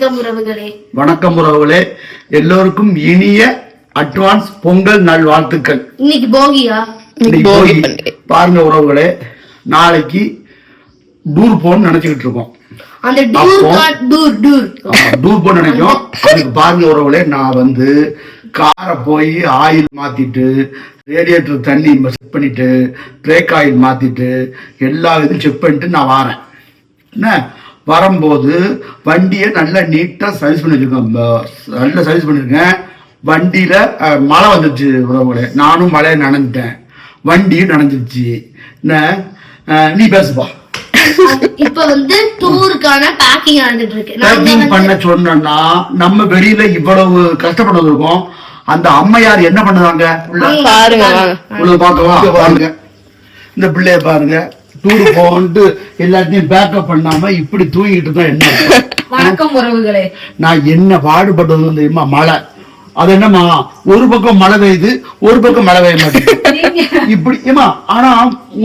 வணக்கம் உறவுகளே. வணக்கம் உறவுகளே. எல்லோருக்கும் இனிய அட்வான்ஸ் பொங்கல் நல்வாழ்த்துக்கள் இன்னைக்கு போகியா? இன்னைக்கு போகி. பாருங்க உறவுகளே நாளைக்கு டூர் போன்னு நினைச்சுக்கிட்டு இருக்கோம். அந்த டூர் அப்போ- கா- டூர் டூர். ஆமா, டூர் போன்னு நினைக்கும் அதுக்கு பாருங்க உறவுகளே நான் வந்து காரை போய் ஆயில் மாத்திட்டு ரேடியேட்டர் தண்ணி செக் பண்ணிட்டு பிரேக் ஆயில் மாத்திட்டு எல்லா இதுவும் செக் பண்ணிட்டு நான் வாரேன். என்ன? வரும்போது வண்டியை நல்லா நீட்டாக சர்வீஸ் பண்ணி வச்சிருக்கேன் ப- நல்லா சர்வீஸ் பண்ணியிருக்கேன் வண்டியில் மழை வந்துச்சு உறவுகளே. நானும் மழையை நனைஞ்சிட்டேன். வண்டியும் நனைஞ்சிருச்சு. நீ பேசுப்பா. இப்ப வந்து டூருக்கான பேக்கிங் நடந்துட்டு இருக்கு. நாங்க பேக்கிங் வந்து பண்ண சொன்னோம்னா நம்ம வெளியில இவ்வளவு கஷ்டப்பட்டு இருக்கோம் அந்த அம்மையார் என்ன பண்ணுவாங்க? உள்ள பாருங்க வாங்க. உள்ள பார்க்கவா? பாருங்க. இந்த பிள்ளைய பாருங்க. டூர் போன்ட்டு எல்லாத்தையும் பேக்கப் பண்ணாம இப்படி தூங்கிட்டு தான் என்ன? வணக்கம் உறவுகளே. நான் என்ன பாடுபட்டது தெரியுமா? மழை. அது என்னம்மா? ஒரு பக்கம் மழை பெய்யுது ஒரு பக்கம் மழை பெய்ய மாட்டேங்குது. இப்படி ஏமா ஆனா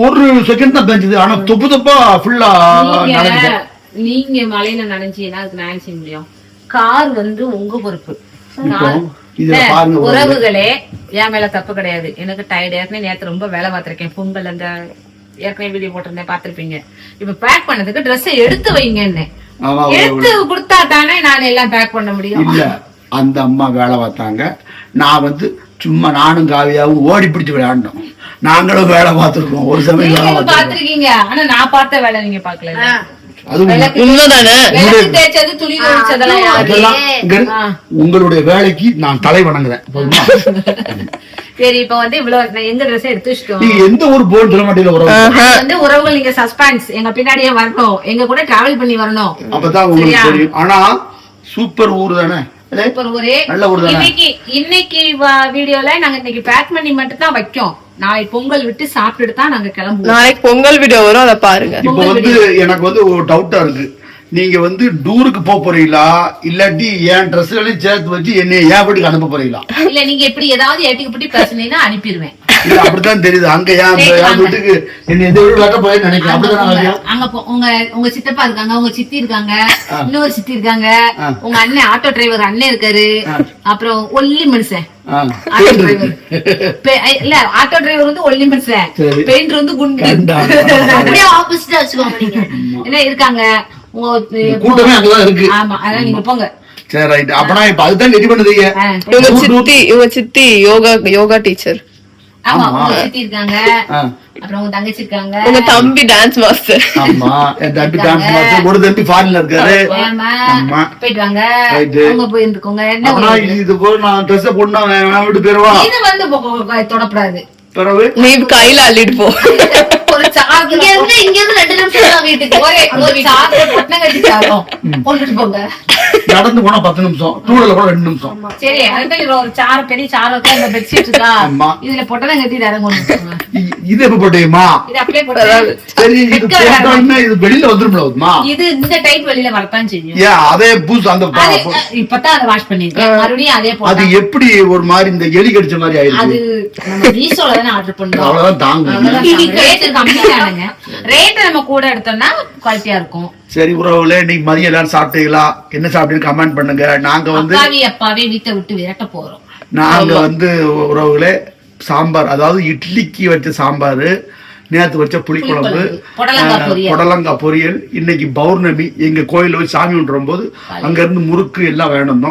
ஒரு செகண்ட் தான் பெஞ்சது. ஆனா தொப்பு தொப்பா ஃபுல்லா நீங்க மழையில நனைஞ்சீங்கன்னா அதுக்கு நான் செய்ய முடியும் கார் வந்து உங்க பொறுப்பு. உறவுகளே. என் மேல தப்பு கிடையாது. எனக்கு டயர்ட் ஏற்கனவே நேத்து ரொம்ப வேலை பார்த்திருக்கேன். பொங்கல் அந்த ஏற்கனவே வீடியோ போட்டிருந்தேன் பார்த்திருப்பீங்க. இப்ப பேக் பண்ணதுக்கு Dress எடுத்து வைங்கன்னு. ஆமா எடுத்து கொடுத்தா தானே நான் எல்லாம் பேக் பண்ண முடியும். இல்ல அந்த அம்மா வேலை பார்த்தாங்க. நான் வந்து சும்மா நானும் காவியாவும் ஓடி பிடிச்சு விளையாண்டோம் நாங்களும் வேலை பார்த்துருக்கோம். ஒரு சமயம் பாத்திருக்கீங்க ஆனா நான் பார்த்த வேலை நீங்க பாக்கல உங்களுடைய வேலைக்கு நான் தலை வணங்குறேன்? சரி இப்ப வந்து இவ்வளவு எங்க ட்ரெஸ் எடுத்து வச்சிட்டோம் எந்த ஊர் போன்னு சொல்ல மாட்டீங்க உறவு வந்து உறவுகள் நீங்க சஸ்பென்ஸ் எங்க பின்னாடியே வரணும். எங்க கூட டிராவல் பண்ணி வரணும். அப்பதான் உங்களுக்கு சரியா? தெரியும். ஆனா சூப்பர் ஊர் தானே? சூப்பர் ஒரே நல்ல ஊர் தானே? இன்னைக்கு இன்னைக்கு வீடியோல நாங்க இன்னைக்கு பேக் பண்ணி மட்டும் தான் வைக்கோம். நாளைக்கு பொங்கல் விட்டு சாப்பிட்டுட்டு தான் நாங்க கிளம்புவோம். நாளைக்கு பொங்கல் வீடியோ வரும் அதை பாருங்க. இப்ப வந்து எனக்கு வந்து ஒரு டவுட்டா இருக்கு. நீங்க வந்து டூருக்கு போக போறீங்களா? இல்லாட்டி என் ட்ரெஸ்களையும் சேர்த்து வச்சு என்னை என் வீட்டுக்கு அனுப்ப போறீங்களா? இல்ல நீங்க எப்படி ஏதாவது ஏட்டிக்கு பிடி பேசுனீங்கன்னா அனுப்பிடுவேன். இல்ல அப்படித்தான் தெரியுது. அங்க ஏன் என். வீட்டுக்கு என்ன எந்த வீடு போய் நினைக்கிறேன். அங்க அப்படிதான் உங்க- அங்க உங்க உங்க சித்தப்பா இருக்காங்க உங்க சித்தி இருக்காங்க இன்னொரு சித்தி இருக்காங்க. உங்க அண்ணன் ஆட்டோ டிரைவர் அண்ணன் இருக்காரு. அப்புறம் ஒல்லி மனுஷன். ஆ. ஆட்டோ டிரைவர் பெ- இல்ல ஆட்டோ டிரைவர் வந்து ஒல்லி மனுஷன். பெயிண்டர் வந்து குண்டு. அப்படியே ஆப்போசிட்டா வச்சுக்கோங்க என்ன இருக்காங்க. உங்க கூட்டமே அங்கதான் இருக்கு. ஆமா அதான் நீங்க போங்க. சரி ரைட் அப்பனா இப்ப அதுதான் ரெடி பண்ணுதீங்க ஆ, இவங்க சித்தி யோகா யோகா டீச்சர். உங்க தம்பி டான்ஸ் மாஸ்டர் ஆமா தம்பி டான்ஸ் மாஸ்டர் ஒரு தம்பி ஃபாரின்ல இருக்காரு. ஆமா. போயிட்டு வாங்க. என்ன? இது? போய் நான் ட்ரெஸ் போட்டு நான் நான் விட்டு இது வந்து தொடப்படாது. பிறகு? நீ கையில அள்ளிட்டு போ. இங்க இருந்து இங்க இருந்து ரெண்டு நிமிஷம் தான் வீட்டுக்கு. ஒரே ஒரு சார்ஜ் பொட்டனை கட்டி சாரும் கொண்டுட்டு போங்க. நடந்து போனா பத்து நிமிஷம் டூடர்ல கூட ரெண்டு நிமிஷம். சரி அதுக்கு ஒரு சார பெரிய சாரம் இருக்கா இந்த பெட்ஷீட் இருக்கா? ஆமா. இதுல பொட்டனை கட்டி தரம் கொண்டு போங்க. இ- இது எப்ப போட்டீங்கம்மா இது அப்படியே போட்டு சரி வெளியில வந்துரும்ல இது இந்த டைட் வெளியில வரத்தான் செய்யும். அதே பூஸ் அந்த அது இப்பதான் அதை வாஷ் பண்ணிருக்கேன் மறுபடியும் அதே அது போட்டா எப்படி ஒரு மாதிரி இந்த எலி கடிச்ச மாதிரி அது ஆயிடுச்சு நம்ம மீஷோல தானே ஆர்டர் பண்ணோம் அவ்வளவுதான் தாங்க தானுங்க ரேட் நம்ம கூட எடுத்தோம்னா குவாலிட்டியா இருக்கும். சரி உறவுகளே இன்னைக்கு மதியம் எல்லாரும் சாப்பிட்டீங்களா? என்ன சாப்பிட்டீங்கன்னு கமெண்ட் பண்ணுங்க. நாங்க வந்து அப்பாவி அப்பாவே வீட்டை விட்டு விரட்ட போறோம். நாங்க வந்து உறவுகளே சாம்பார் அதாவது இட்லிக்கு வச்ச சாம்பார் நேத்து வச்ச புளிக்குழம்பு புடலங்காய் பொரியல். இன்னைக்கு பௌர்ணமி எங்க கோயில்ல போய் சாமி கும்பிடும் போது அங்க இருந்து முறுக்கு எல்லாம் வேணும்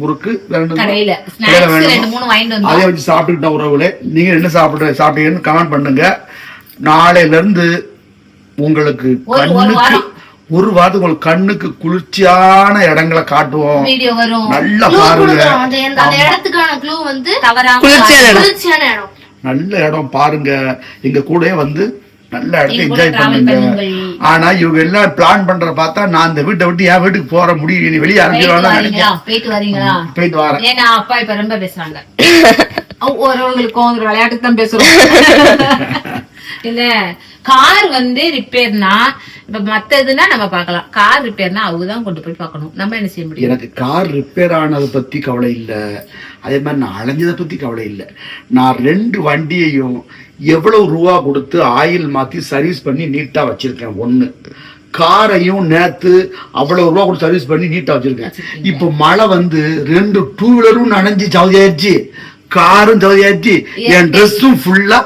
முறுக்கு வேணும் அதே வச்சு சாப்பிட்டுக்கிட்ட உறவுகளே. நீங்க என்ன சாப்பிட்டு சாப்பிட்டீங்கன்னு கமெண்ட் பண்ணுங்க. நாளையில இருந்து உங்களுக்கு கண்ணுக்கு. ஒரு வாரத்துக்கு உங்களுக்கு கண்ணுக்கு குளிர்ச்சியான இடங்களை காட்டுவோம். வீடியோ வரும். நல்லா பாருங்க. நல்ல இடம் பாருங்க. எங்க கூடயே வந்து நல்ல இடத்த கூட என்ஜாய் பண்ணுங்க. ஆனா இவங்க எல்லாம் பிளான் பண்ற பார்த்தா நான் இந்த வீட்டை விட்டு என் வீட்டுக்கு போற முடியும். நீ வெளியே நினைக்கிறேன். போயிட்டு வரீங்களா? போயிட்டு வரேன். ஏன்னா அப்பா இப்ப ரொம்ப பேசுறாங்க. ஒருவங்களுக்கும் ஒரு விளையாட்டுக்கு தான் பேசுறோம். இல்ல கார் வந்து ரிப்பேர்னா இப்ப மத்ததுன்னா நம்ம பார்க்கலாம். கார் ரிப்பேர்னா அவங்க தான் கொண்டு போய் பார்க்கணும். நம்ம என்ன செய்ய முடியும்? எனக்கு கார் ரிப்பேர் ஆனதை பத்தி கவலை இல்லை. அதே மாதிரி நான் அலைஞ்சதை பத்தி கவலை இல்லை. நான் ரெண்டு வண்டியையும் எவ்வளவு ரூபா கொடுத்து ஆயில் மாத்தி சர்வீஸ் பண்ணி நீட்டா வச்சிருக்கேன். ஒண்ணு காரையும் நேத்து அவ்வளவு ரூபா கூட சர்வீஸ் பண்ணி நீட்டா வச்சிருக்கேன். இப்ப மழை வந்து ரெண்டு டூ வீலரும் நனைஞ்சு சவுதியாச்சு காரும் சவுதியாச்சு என் ட்ரெஸ்ஸும் ஃபுல்லா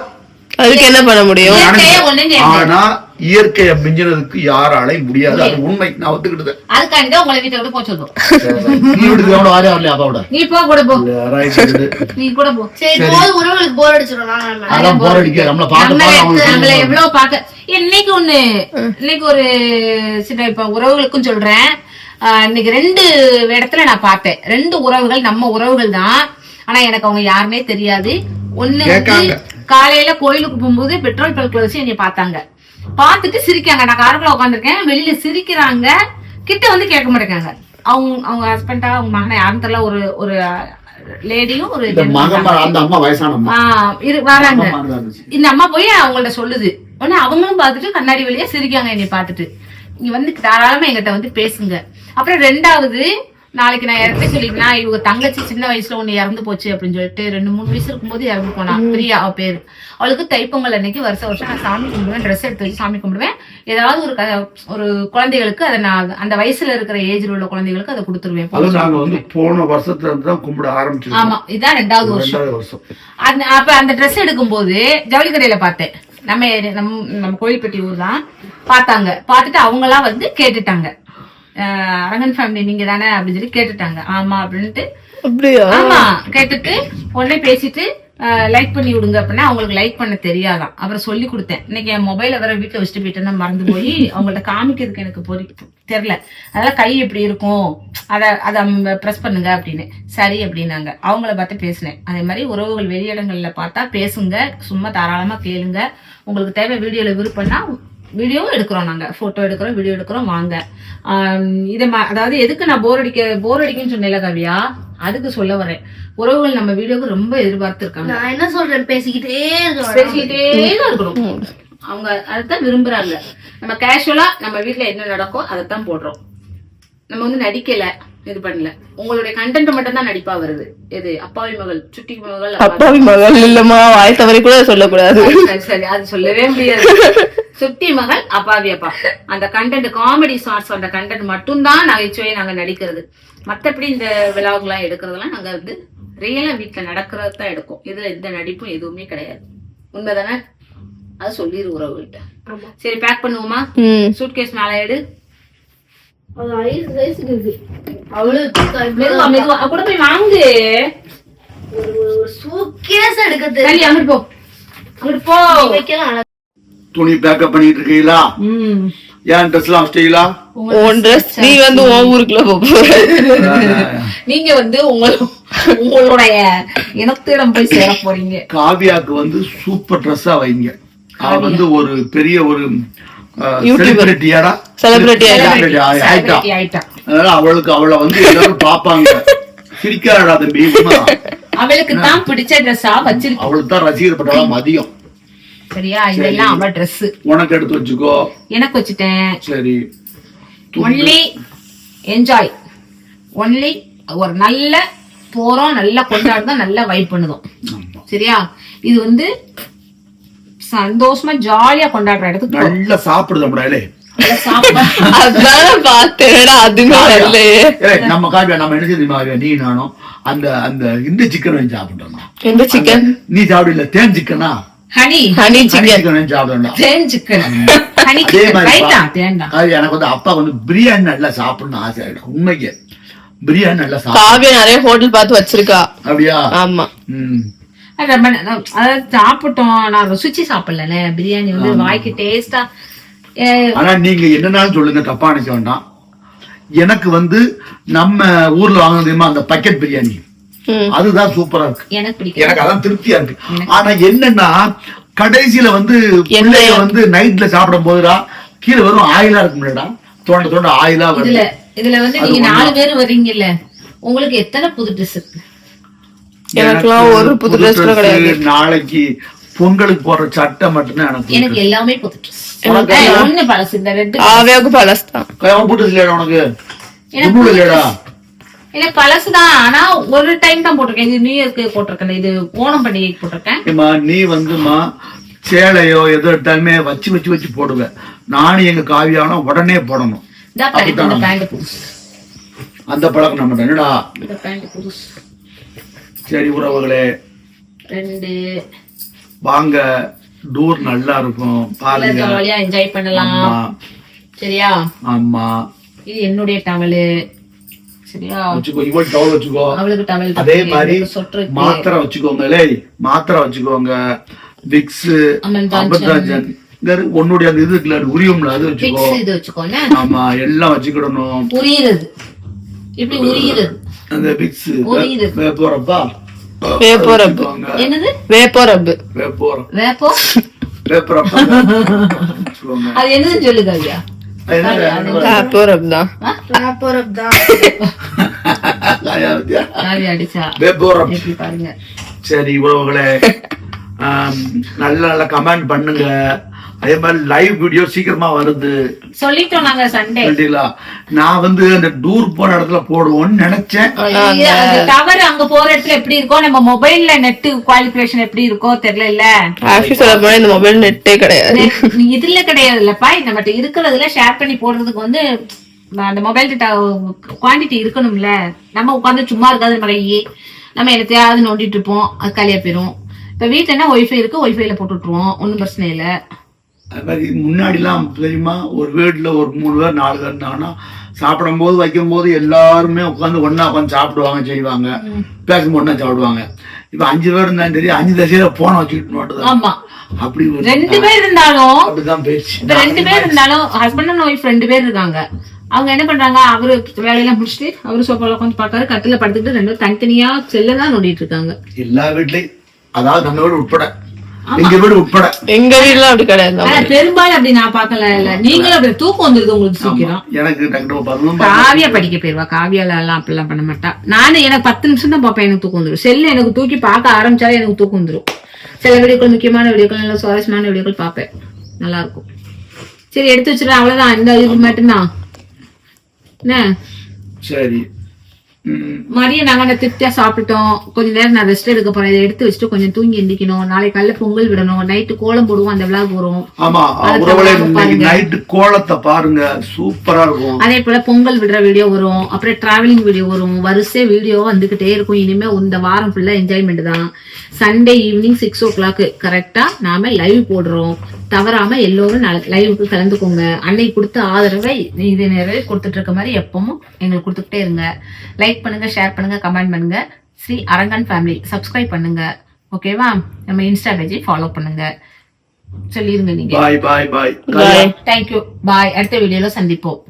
அதுக்கு என்ன பண்ண முடியும். ஆனா இயற்கையை மிஞ்சினதுக்கு யாராலையும் முடியாது. அது உண்மை. நான் ஒத்துக்கிட்டது. அதுக்காண்டி தான் உங்களை வீட்டை விட்டு போக சொல்றோம். நீ வீட்டுக்கு எவ்வளவு வாரியா வரலையா அப்பாவோட நீ போ கூட போ. நீ கூட போ. சரி. போது உறவுகளுக்கு போர் அடிச்சிடும் நாங்க அதான் போர் அடிக்க நம்மள. எவ்வளவு பார்க்க. இன்னைக்கு ஒண்ணு இன்னைக்கு ஒரு சில இப்ப உறவுகளுக்கும் சொல்றேன். ஆஹ் இன்னைக்கு ரெண்டு இடத்துல நான் பார்த்தேன். ரெண்டு உறவுகள் நம்ம உறவுகள் தான். ஆனா எனக்கு அவங்க யாருமே தெரியாது. ஒண்ணு. காலையில கோயிலுக்கு போகும்போது பெட்ரோல் பல்க்ல வச்சு என்னை பார்த்தாங்க. பார்த்துட்டு சிரிக்காங்க நான் காருக்குள்ள உட்காந்துருக்கேன் வெளியில சிரிக்கிறாங்க. கிட்ட வந்து கேட்க மாட்டேங்காங்க அவங்க அவங்க ஹஸ்பண்டா அவங்க மகனை யாரும் தெரியல. ஒரு ஒரு லேடியும் ஒரு வராங்க. இந்த அம்மா போய் அவங்கள்ட்ட சொல்லுது. உடனே அவங்களும் பார்த்துட்டு கண்ணாடி வழியா சிரிக்காங்க என்னை பார்த்துட்டு. நீங்க வந்து தாராளமா எங்கிட்ட வந்து பேசுங்க. அப்புறம் ரெண்டாவது நாளைக்கு நான் இறந்து சொல்லிட்டேன்னா இவங்க தங்கச்சி சின்ன வயசுல ஒண்ணு இறந்து போச்சு அப்படின்னு சொல்லிட்டு ரெண்டு மூணு வயசு இருக்கும்போது இறந்து போனா. பிரியா அவ பேரு. அவளுக்கு தைப்பொங்கல் அன்னைக்கு வருஷம் வருஷம் நான் சாமி கும்பிடுவேன் ட்ரெஸ் எடுத்து வச்சு சாமி கும்பிடுவேன். ஏதாவது ஒரு ஒரு குழந்தைகளுக்கு அதை நான் அந்த வயசுல இருக்கிற ஏஜ்ல உள்ள குழந்தைகளுக்கு அதை கொடுத்துருவேன். நாங்க வந்து போன வருஷத்துல இருந்து தான் கும்பிட ஆரம்பிச்சிருக்கோம். ஆமா இதான் ரெண்டாவது வருஷம். அந்த அப்ப அந்த ட்ரெஸ் எடுக்கும்போது ஜவுளி கடையில பார்த்தேன். நம்ம நம்ம கோயில்பட்டி ஊர் தான் பார்த்தாங்க. பார்த்துட்டு அவங்களாம் வந்து கேட்டுட்டாங்க. அரங்கன் ஃபேமிலி நீங்க தானே அப்படின்னு சொல்லி கேட்டுட்டாங்க. ஆமா அப்படின்ட்டு. ஆமா கேட்டுட்டு உடனே பேசிட்டு லைக் பண்ணி விடுங்க அப்படின்னா அவங்களுக்கு லைக் பண்ண தெரியாதாம் அப்புறம் சொல்லி கொடுத்தேன். இன்னைக்கு என் மொபைல வேற வீட்டுல வச்சுட்டு போயிட்டேன்னா மறந்து போய் அவங்கள்ட்ட காமிக்கிறதுக்கு எனக்கு பொறி தெரியல. அதனால கை எப்படி இருக்கும்? அத அத ப்ரெஸ் பண்ணுங்க அப்படின்னு. சரி அப்படின்னாங்க. அவங்கள பார்த்து பேசினேன். அதே மாதிரி உறவுகள் வெளியிடங்கள்ல பார்த்தா பேசுங்க. சும்மா தாராளமா கேளுங்க. உங்களுக்கு தேவை வீடியோல விருப்பம்னா வீடியோவும் எடுக்கிறோம் நாங்க. போட்டோ எடுக்கிறோம் வீடியோ எடுக்கிறோம் வாங்க. இதை அதாவது எதுக்கு நான் போர் அடிக்க போர் அடிக்குன்னு சொன்னேன்ல கவியா? அதுக்கு சொல்ல வரேன். உறவுகள் நம்ம வீடியோக்கு ரொம்ப எதிர்பார்த்து இருக்காங்க நான் என்ன சொல்றேன்? பேசிக்கிட்டே பேசிக்கிட்டே தான் இருக்கணும். அவங்க அதைத்தான் விரும்புறாங்க. நம்ம கேஷுவலா நம்ம வீட்ல என்ன நடக்கோ அதைத்தான் போடுறோம். நம்ம வந்து நடிக்கல இது பண்ணல. உங்களுடைய கண்டென்ட் மட்டும் தான் நடிப்பா வருது. எது? அப்பாவி மகள் சுட்டி மகள் அப்பாவி மகள் இல்லம்மா வாய் தவறி கூட சொல்லக்கூடாது. சரி சரி. அது சொல்லவே முடியாது. சுட்டி மகள் அப்பாவி அப்பா. அந்த கண்டென்ட் காமெடி ஷார்ட்ஸ் அந்த கண்டென்ட் மட்டும்தான் நகைச்சுவை நாங்க நடிக்கிறது. மத்தபடி இந்த விழாவுகள்லாம் எடுக்கிறதெல்லாம் நாங்க வந்து ரியலா வீட்டுல நடக்கிறது தான் எடுக்கும் இதுல எந்த நடிப்பும் எதுவுமே கிடையாது. உண்மைதானே? அது சொல்லிடு உறவுகிட்ட சரி பேக் பண்ணுவோமா? சூட்கேஸ் மேல எடு. கூட போய் வாங்கு. ஒரு ஒரு சூக்கேஸ் எடுக்க சரி தெரியும் அங்கிட்டு போ. அங்கிட்டு போ. வைக்கலாம் அழகா. துணி பேக்கப் பண்ணிட்டு இருக்கீங்களா? ம். ஏன் ட்ரெஸ் எல்லாம் வச்சிட்டீங்களா உன் ட்ரெஸ் நீ வந்து உன் ஊருக்குள்ள போக போற. நீங்க வந்து உங்கள உங்களுடைய இனத்திடம் போய் சேர போறீங்க. காவியாக்கு வந்து சூப்பர் ட்ரெஸ்ஸா வைங்க. அவ வந்து ஒரு பெரிய ஒரு. செலிபிரிட்டியாடா Celebrity ஆயிட்டா. அதனால அவளுக்கு அவளை வந்து எல்லாரும் பாப்பாங்க சிரிக்காடா தம்பி. அவளுக்கு தான் பிடிச்ச ட்ரெஸ்ஸா வச்சிருக்கு அவளுக்கு தான் ரசிகர் பட்டாளா மதியம் சரியா? இதெல்லாம் அவ Dress. உனக்கு எடுத்து வச்சுக்கோ. எனக்கு வச்சுட்டேன். சரி. ஒன்லி என்ஜாய் ஒன்லி ஒரு நல்ல போறோம் நல்லா கொண்டாடுறோம் நல்லா வைப் பண்ணுதோம். சரியா? இது வந்து சந்தோஷமா ஜாலியா கொண்டாடுற இடத்துக்கு. நல்லா சாப்பிடுது நம்மளாலே நல்லா சாப்பிட. அதான் பார்த்தேன்டா அதுமே வரலையே. ஏய், நம்ம காவியா நம்ம என்ன தெரியுமா நீ நானும் அந்த அந்த இந்த சிக்கன் சாப்பிட்டோம் எந்த சிக்கன் நீ சாப்பிடல தேன் சிக்கனா ஹனி ஹனி சிக்கன் சாப்பிடணும் தேன் சிக்கன் ஹனி அதே சிக்கன் காவியா, எனக்கு வந்து அப்பா வந்து பிரியாணி நல்லா சாப்பிடணும்னு ஆசை ஆயிடும் உண்மைக்கு. பிரியாணி நல்லா சாப்பிடும் நிறைய ஹோட்டல் பார்த்து வச்சிருக்கா. அப்படியா? ஆமா. அது அதாவது சாப்பிட்டோம். நான் ருசிச்சு சாப்பிடல பிரியாணி வந்து வாய்க்கு டேஸ்டா ஆனா நீங்க என்னன்னாலும் சொல்லுங்க. தப்பா நினைக்க வேண்டாம். எனக்கு வந்து நம்ம ஊர்ல வாங்கினது தெரியுமா? அந்த பக்கெட் பிரியாணி. அதுதான் சூப்பரா இருக்கு. எனக்கு அதான் திருப்தியா இருக்கு. ஆனா என்னன்னா கடைசியில வந்து எண்ணெய் பிள்ளைங்க வந்து நைட்ல சாப்பிடும் போதுடா கீழே வெறும் ஆயிலா இருக்கும்லடா தோண்ட தோண்ட ஆயிலா வருது. இதுல இதுல வந்து நீங்க நாலு பேர் வர்றீங்கல்ல உங்களுக்கு எத்தனை புது ட்ரெஸ் இருக்கு? எனக்குலாம் ஒரு புது dress கிடையாது. நாளைக்கு பொங்கலுக்கு போடுற சட்டை மட்டும்தான் எனக்கு எனக்கு எல்லாமே புது ட்ரெஸ் ஒண்ணு பழசு இந்த ரெண்டு பழசு தான். உனக்கு? எனக்கு எனக்கு பழசுதான். ஆனா ஒரு டைம் தான் போட்டிருக்கேன். இது நியூ இயர்க்கு போட்டிருக்கேன் இது ஓணம் பண்டிகைக்கு போட்டிருக்கேன். ஏம்மா நீ வந்துமா சேலையோ எதோ எடுத்தாலுமே வச்சு வச்சு வச்சு போடுவேன் நானும் எங்க காவியானா உடனே போடணும். அந்த பழக்கம் நம்ம என்னடா சரி உறவுகளே. ரெண்டு. வாங்க. டூர் நல்லா இருக்கும். பாருங்க. ஜாலியா என்ஜாய் பண்ணலாம். சரியா? ஆமா இது என்னுடைய டவலு சரியா? வச்சுக்கோ இவள் டவுல் வச்சுக்கோ. அவளுக்கு டவல் அதே மாதிரி சொட்டு மாத்திரை வச்சுக்கோங்க. லே மாத்திரை வச்சுக்கோங்க. விக்ஸ் அமிர்தாஜன் உன்னுடைய அந்த இது இருக்குல்ல உரியும்ல அது வச்சுக்கோ. பிக்ஸ் இது வச்சுக்கோங்க ஆமா எல்லாம் வச்சுக்கிடணும். உரியுறது. இப்படி அந்த விக்ஸ் உரியுது. வேப்போறப்பா வேப்போரப்பு? என்னது? வேப்போ ரப்பு வேப்போறம் வேப்போ வச்சுக்கோங்க. அது என்னதுன்னு சொல்லுங்க ஐயா தான். சரி உறவுகளே நல்ல நல்ல கமெண்ட் பண்ணுங்க. அதே மாதிரி லைவ் வீடியோ சீக்கிரமா வருது. சொல்லிட்டோம் நாங்க சண்டே கண்டிப்பா நான் வந்து அந்த டூர் போன இடத்துல போடுவோம்னு நினைச்சேன். டவர் அங்க போற இடத்துல எப்படி இருக்கோ நம்ம மொபைல்ல நெட் குவாலிபிகேஷன் எப்படி இருக்கோ தெரியல இல்ல இந்த மொபைல் நெட்டே கிடையாது. இதுல கிடையாது இல்லப்பா நம்மகிட்ட இருக்கிறதுல ஷேர் பண்ணி போடுறதுக்கு வந்து அந்த மொபைல் டேட்டா குவாண்டிட்டி இருக்கணும்ல. நம்ம உட்காந்து சும்மா இருக்காது நம்ம கையே நம்ம என்னத்தையாவது நோண்டிட்டு இருப்போம். அது காலியா போயிரும். இப்ப வீட்டுல ஒய்ஃபை இருக்கு? ஒய்ஃபைல போட்டு விட்டுருவோம் ஒன்னும் பிரச்சனை இல்ல. அது மாதிரி முன்னாடிலாம் தெரியுமா? ஒரு வீட்டுல ஒரு மூணு பேர் நாலு பேர் இருந்தாங்கன்னா சாப்பிடும்போது வைக்கும்போது எல்லாருமே உட்காந்து ஒண்ணா உட்காந்து சாப்பிடுவாங்க செய்வாங்க. பேசும்போது ஒண்ணா சாப்பிடுவாங்க. இப்ப அஞ்சு பேர் இருந்தாலும் தெரியும் அஞ்சு தசையில போன வச்சுக்கிட்டு மாட்டுதான் ஆமா. அப்படி ரெண்டு பேர் இருந்தாலும் அப்படிதான் பேச்சு ரெண்டு பேர் இருந்தாலும் ஹஸ்பண்ட் அண்ட் ஒய்ஃப் ரெண்டு பேர் இருக்காங்க. அவங்க என்ன பண்றாங்க? அவரு வேலையெல்லாம் முடிச்சுட்டு அவரு சோஃபால உட்காந்து பாக்காரு கட்டில படுத்துட்டு ரெண்டு தனித்தனியா செல்ல தான் நோண்டிட்டு இருக்காங்க. எல்லா வீட்லயும் அதாவது நம்ம வீடு உட்பட. எங்க வீடு உட்பட எங்க வீட்ல அப்படி கிடையாது பெரும்பாலும் அப்படி நான் பாக்கல இல்ல நீங்களும் அப்படி தூக்கம் வந்துருது உங்களுக்கு சீக்கிரம். எனக்கு டக்குனு காவியா படிக்க போயிருவா. காவியால எல்லாம் அப்படிலாம் பண்ண மாட்டா. நானும் எனக்கு பத்து நிமிஷம் தான் பாப்பேன் எனக்கு தூக்கம் வந்துடும் செல்லு எனக்கு தூக்கி பார்க்க ஆரம்பிச்சாலே எனக்கு தூக்கம் வந்துடும் சில வீடியோக்கள் முக்கியமான வீடியோக்கள் நல்ல சுவாரஸ்யமான வீடியோக்கள் பார்ப்பேன். நல்லா இருக்கும் சரி எடுத்து வச்சிடறேன். அவ்வளவுதான். இந்த இது மட்டும்தான். என்ன? சரி. மதியம் நாங்க அந்த திருப்தியா சாப்பிட்டோம் கொஞ்ச நேரம் நான் ரெஸ்ட் எடுக்க போறேன். இதை எடுத்து வச்சுட்டு கொஞ்சம் தூங்கி எந்திக்கணும். நாளைக்கு காலையில பொங்கல் விடணும். நைட்டு கோலம் போடுவோம். அந்த விழா வரும். ஆமா. நைட்டு கோலத்தை பாருங்க. சூப்பரா இருக்கும். அதே போல பொங்கல் விடுற வீடியோ வரும். அப்புறம் டிராவலிங் வீடியோ வரும். வரிசை வீடியோ வந்துகிட்டே இருக்கும். இனிமே இந்த வாரம் ஃபுல்லா என்ஜாய்மெண்ட் தான். Sunday evening six o'clock கரெக்டா நாம லைவ் போடுறோம். தவறாம எல்லோரும் லைவுக்கு கலந்துக்கோங்க. அன்னைக்கு கொடுத்த ஆதரவை இது நிறைய கொடுத்துட்டு இருக்க மாதிரி எப்பவும் எங்களுக்கு கொடுத்துக்கிட்டே இருங்க. லைக் பண்ணுங்க ஷேர் பண்ணுங்க கமெண்ட் பண்ணுங்க. ஸ்ரீ அரங்கன் ஃபேமிலி சப்ஸ்கிரைப் பண்ணுங்க. ஓகேவா நம்ம இன்ஸ்டா பேஜை ஃபாலோ பண்ணுங்க. சொல்லிருங்க நீங்க. பாய் பாய் பாய் பாய் தேங்க்யூ பாய் அடுத்த வீடியோல சந்திப்போம்.